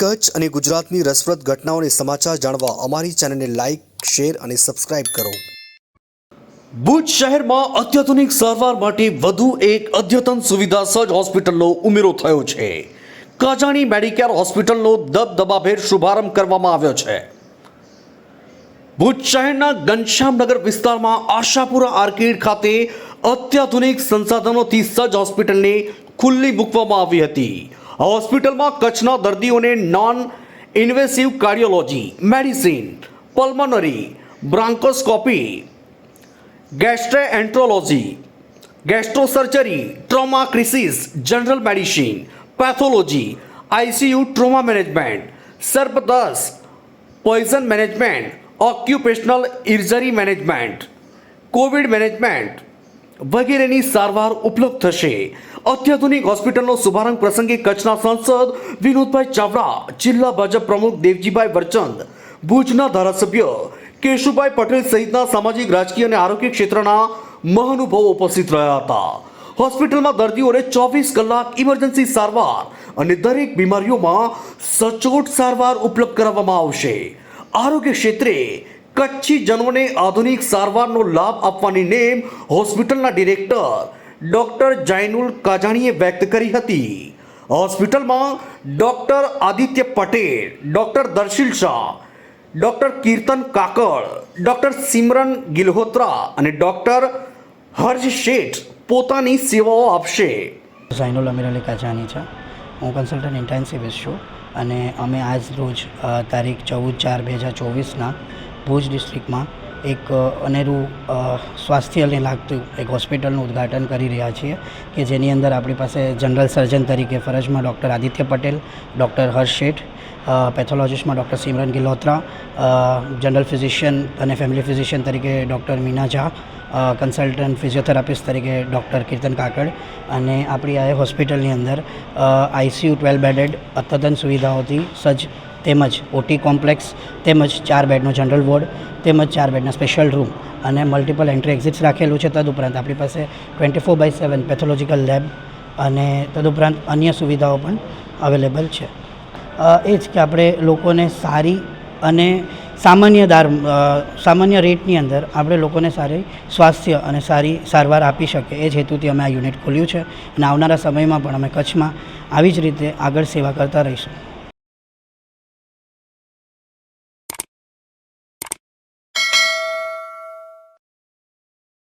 કચ્છ અને ગુજરાતની રસપ્રદ ઘટનાઓને સમાચાર જાણવા અમારી ચેનલને લાઇક શેર અને સબસ્ક્રાઇબ કરો. ભુજ શહેરમાં અત્યાધુનિક સારવાર માટે વધુ એક અદ્યતન સુવિધા સજ્જ હોસ્પિટલનો ઉમેરો થયો છે. કાજાણી મેડિકેર હોસ્પિટલનો દબદબાભેર શુભારંભ કરવામાં આવ્યો છે. ભુજ શહેરના ઘનશ્યામનગર વિસ્તારમાં આશાપુરા આર્કેડ ખાતે અત્યાધુનિક સંસાધનોથી સજ્જ હોસ્પિટલને ખુલ્લી મૂકવામાં આવી હતી. હોસ્પિટલમાં કચ્છના દર્દીઓને non invasive cardiology medicine pulmonary bronchoscopy gastroenterology gastrosurgery trauma crisis general medicine pathology ICU trauma management સર્પદસ poison management occupational injury management covid management વગેરેની સારવાર ઉપલબ્ધ થશે. અત્યાધુનિક હોસ્પિટલનો શુભારંભ પ્રસંગે કચ્છના સાંસદ વિનોદભાઈ ચાવડા, જિલ્લા ભાજપ પ્રમુખ દેવજીભાઈ વરચંદ, ભુજના ધારાસભ્ય કેશુભાઈ પટેલ સહિતના સામાજિક, રાજકીય અને આરોગ્ય ક્ષેત્રના મહાનુભાવો ઉપસ્થિત રહ્યા હતા. હોસ્પિટલમાં દર્દીઓને ચોવીસ કલાક ઇમરજન્સી સારવાર અને દરેક બીમારીઓમાં સચોટ સારવાર ઉપલબ્ધ કરાવવામાં આવશે. આરોગ્ય ક્ષેત્રે કચ્છી જનોને આધુનિક સારવારનો લાભ આપવાની નેમ હોસ્પિટલના ડિરેક્ટર ડોક્ટર જૈનુલ કાજાણીએ વ્યક્ત કરી હતી. હોસ્પિટલમાં doctor Aditya Patel, doctor Darshil Shah, doctor Kirtan Kakad, doctor Simran Gilhotra અને ડોક્ટર હર્ષ શેઠ પોતાની સેવાઓ આપશે. ઝાઇનુલ અમીર અલી કાજાની છે. હું કન્સલ્ટન્ટ ઇન્ટેન્સિવિસ્ટ છું અને અમે આજ રોજ તારીખ ચૌદ ચાર બે હજાર ચોવીસના ભુજ ડિસ્ટ્રિક્ટમાં એક અનેરું સ્વાસ્થ્યને લાગતું એક હોસ્પિટલનું ઉદ્ઘાટન કરી રહ્યા છીએ કે જેની અંદર આપણી પાસે જનરલ સર્જન તરીકે ફરજમાં doctor Aditya Patel, doctor Harsh Sheth પેથોલોજીસ્ટમાં doctor Simran Gilotra general physician અને ફેમિલી ફિઝિશિયન તરીકે doctor Meena Jha consultant physiotherapist તરીકે ડૉક્ટર કીર્તન કાકડ અને આપણી આ હોસ્પિટલની અંદર આઈસીયુ ટ્વેલ્વ બેડેડ અત્યતન સુવિધાઓથી સજ્જ તેમજ ઓટી કોમ્પ્લેક્સ, તેમજ ચાર બેડનો જનરલ વોર્ડ, તેમજ ચાર બેડના સ્પેશિયલ રૂમ અને મલ્ટિપલ એન્ટ્રી એક્ઝિટ્સ રાખેલું છે. તદુપરાંત આપણી પાસે twenty four by seven pathological lab અને તદુપરાંત અન્ય સુવિધાઓ પણ અવેલેબલ છે. એ જ કે આપણે લોકોને સારી અને સામાન્ય દર સામાન્ય રેટની અંદર આપણે લોકોને સારી સ્વાસ્થ્ય અને સારી સારવાર આપી શકીએ. એ જ હેતુથી અમે આ યુનિટ ખોલ્યું છે અને આવનારા સમયમાં પણ અમે કચ્છમાં આવી જ રીતે આગળ સેવા કરતા રહીશું.